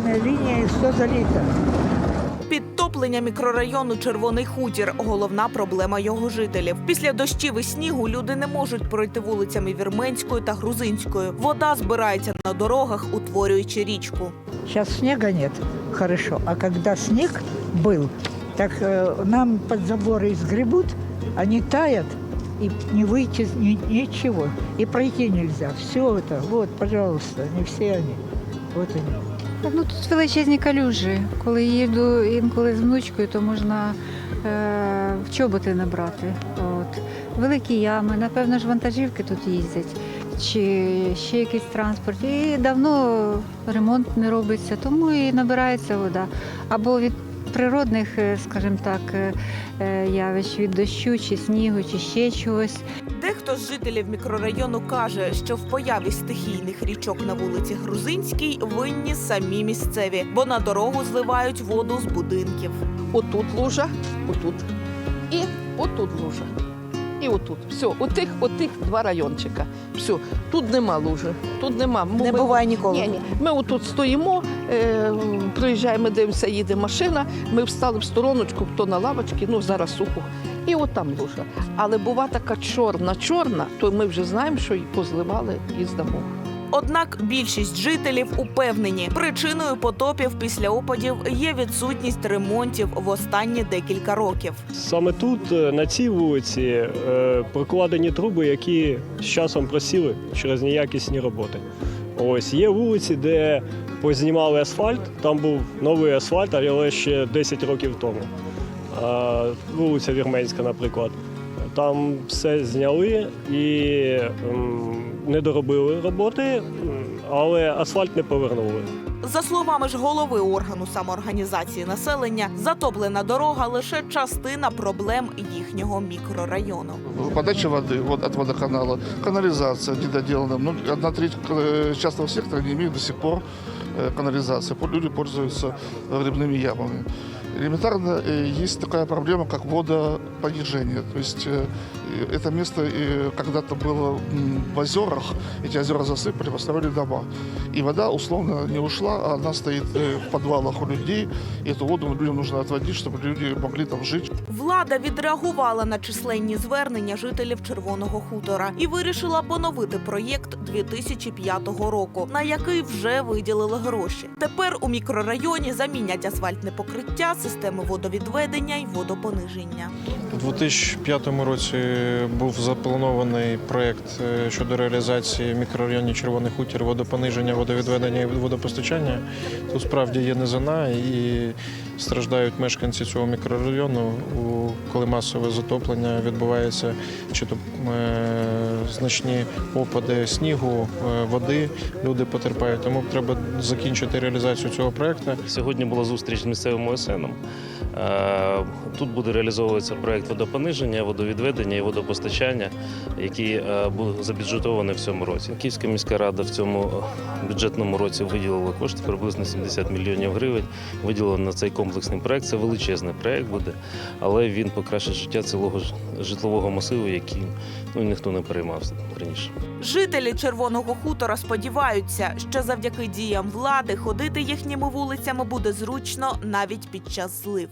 линия и все залито. Підтоплення мікрорайону Червоний хутір головна проблема його жителів. Після дощів і снігу люди не можуть пройти вулицями Вірменською та Грузинською. Вода збирається на дорогах, утворюючи річку. Сейчас снега нет, хорошо. А когда снег был, так э, нам под заборы сгребут, они таят, и не выйти ни- ничего. И пройти нельзя. Все это, вот, пожалуйста, не все они. Вот они. Ну тут величезні калюжі. Коли їду інколи з внучкою, то можна е, в чоботи набрати. От. Великі ями, напевно ж вантажівки тут їздять, чи ще якийсь транспорт. І давно ремонт не робиться, тому і набирається вода. Або від природних, е, скажімо так, е, е, явищ від дощу, чи снігу, чи ще чогось. Дехто з жителів мікрорайону каже, що в появі стихійних річок на вулиці Грузинській винні самі місцеві, бо на дорогу зливають воду з будинків. отут лужа, отут. І отут лужа. І отут. Все, отих, отих два райончика. Все, тут нема лужи, тут нема. Не буває ніколи. Ні, ні. Ми отут стоїмо, е, приїжджаємо, дивимося, їде машина. Ми встали в стороночку, хто на лавочці, ну зараз сухо. І от там лужа. Але бува така чорна-чорна, то ми вже знаємо, що її позливали і домов. Однак більшість жителів упевнені, причиною потопів після опадів є відсутність ремонтів в останні декілька років. Саме тут, е, на цій вулиці, е, прокладені труби, які з часом просіли через неякісні роботи. Ось є вулиці, де познімали асфальт. Там був новий асфальт, але ще 10 років тому. Вулиця Вірменська, наприклад. Там все зняли і не доробили роботи, м, але асфальт не повернули. За словами ж голови органу самоорганізації населення, затоплена дорога лише частина проблем їхнього мікрорайону. Подача воды вот, от водоканала, канализация недоделана. Ну, одна треть э, частного сектора не имеет до сих пор э, канализации. По- Люди пользуются грибными ямами. Элементарно э, есть такая проблема, как водопонижение. То есть э, и это место э, когда-то было м, в озерах, эти озера засыпали, построили дома. И вода условно не ушла, а она стоит э, в подвалах у людей. И эту воду людям нужно отводить, чтобы люди могли там жить. Влада відреагувала на численні звернення жителів Червоного хутора і вирішила поновити проєкт 2005 року, на який вже виділили гроші. Тепер у мікрорайоні замінять асфальтне покриття, системи водовідведення і водопониження. У 2005 році був запланований проєкт е, щодо реалізації в Червоний хутір водопониження, водовідведення і водопостачання. Тут справді є низина і страждають мешканці цього мікрорайону, коли масове затоплення відбувається, чи то е, значні опади снігу, е, води. Люди потерпають. Тому треба закінчити реалізацію цього проєкту. Сьогодні була зустріч з місцевим ОСНом. Е, Тут буде реалізовуватися проект водопониження, водовідведення і водопостачання, який е, був забюджетований в цьому році. Київська міська рада в цьому бюджетному році виділила кошти приблизно 70 мільйонів гривень. Виділила на цей комплексний проект. Це величезний проект буде, але він покращить життя цілого житлового масиву, який ну, ніхто не переймався раніше. Жителі Червоного хутора сподіваються, що завдяки діям влади ходити їхніми вулицями буде зручно навіть під час злив.